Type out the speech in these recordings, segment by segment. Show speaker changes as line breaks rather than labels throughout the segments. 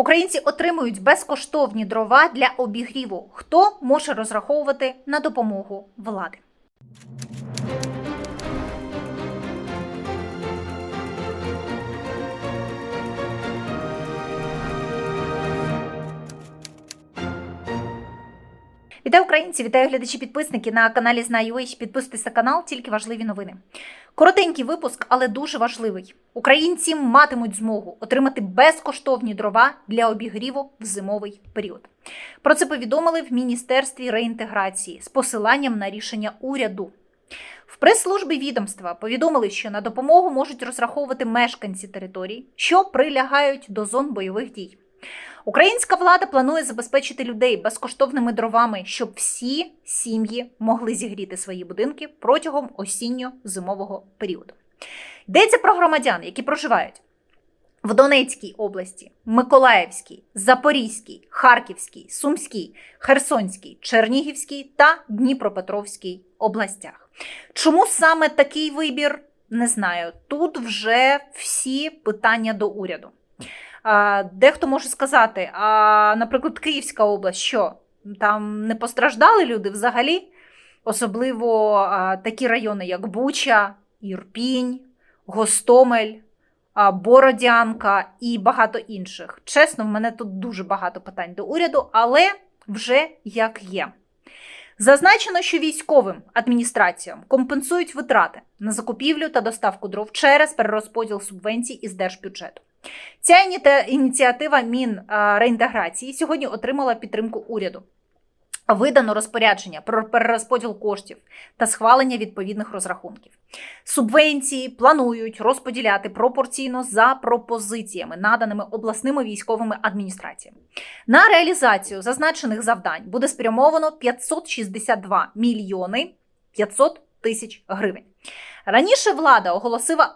Українці отримують безкоштовні дрова для обігріву. Хто може розраховувати на допомогу влади? Вітаю українці, вітаю глядачі підписники на каналі Знаю.ua. Підписуйтесь на канал, тільки важливі новини. Коротенький випуск, але дуже важливий. Українці матимуть змогу отримати безкоштовні дрова для обігріву в зимовий період. Про це повідомили в Міністерстві реінтеграції з посиланням на рішення уряду. В прес-службі відомства повідомили, що на допомогу можуть розраховувати мешканці територій, що прилягають до зон бойових дій. Українська влада планує забезпечити людей безкоштовними дровами, щоб всі сім'ї могли зігріти свої будинки протягом осінньо-зимового періоду. Йдеться про громадян, які проживають в Донецькій області, Миколаївській, Запорізькій, Харківській, Сумській, Херсонській, Чернігівській та Дніпропетровській областях. Чому саме такий вибір? Не знаю. Тут вже всі питання до уряду. Дехто може сказати, а, наприклад, Київська область, що там не постраждали люди взагалі, особливо такі райони, як Буча, Ірпінь, Гостомель, Бородянка і багато інших. Чесно, в мене тут дуже багато питань до уряду, але вже як є. Зазначено, що військовим адміністраціям компенсують витрати на закупівлю та доставку дров через перерозподіл субвенцій із держбюджету. Ця ініціатива Мінреінтеграції сьогодні отримала підтримку уряду. Видано розпорядження про перерозподіл коштів та схвалення відповідних розрахунків. Субвенції планують розподіляти пропорційно за пропозиціями, наданими обласними військовими адміністраціями. На реалізацію зазначених завдань буде спрямовано 562 мільйони 500 тисяч гривень. Раніше влада оголосила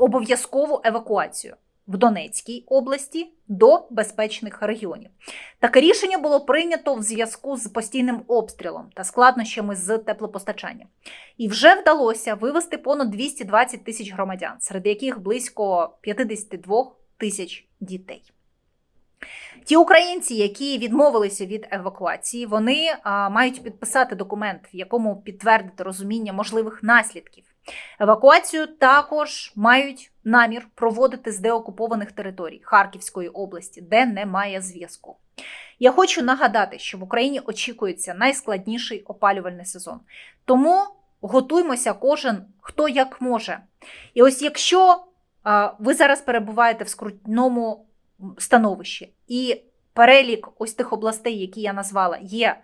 обов'язкову евакуацію в Донецькій області до безпечних регіонів. Таке рішення було прийнято в зв'язку з постійним обстрілом та складнощами з теплопостачанням. І вже вдалося вивести понад 220 тисяч громадян, серед яких близько 52 тисяч дітей. Ті українці, які відмовилися від евакуації, вони а, мають підписати документ, в якому підтвердити розуміння можливих наслідків. Евакуацію також мають намір проводити з деокупованих територій Харківської області, де немає зв'язку. Я хочу нагадати, що в Україні очікується найскладніший опалювальний сезон. Тому готуймося кожен хто як може. І ось якщо ви зараз перебуваєте в скрутному становищі, і перелік ось тих областей, які я назвала, є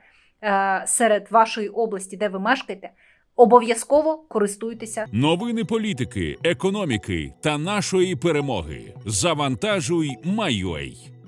е, серед вашої області, де ви мешкаєте, обов'язково користуйтеся
Новини політики, економіки та нашої перемоги. Завантажуй Майой.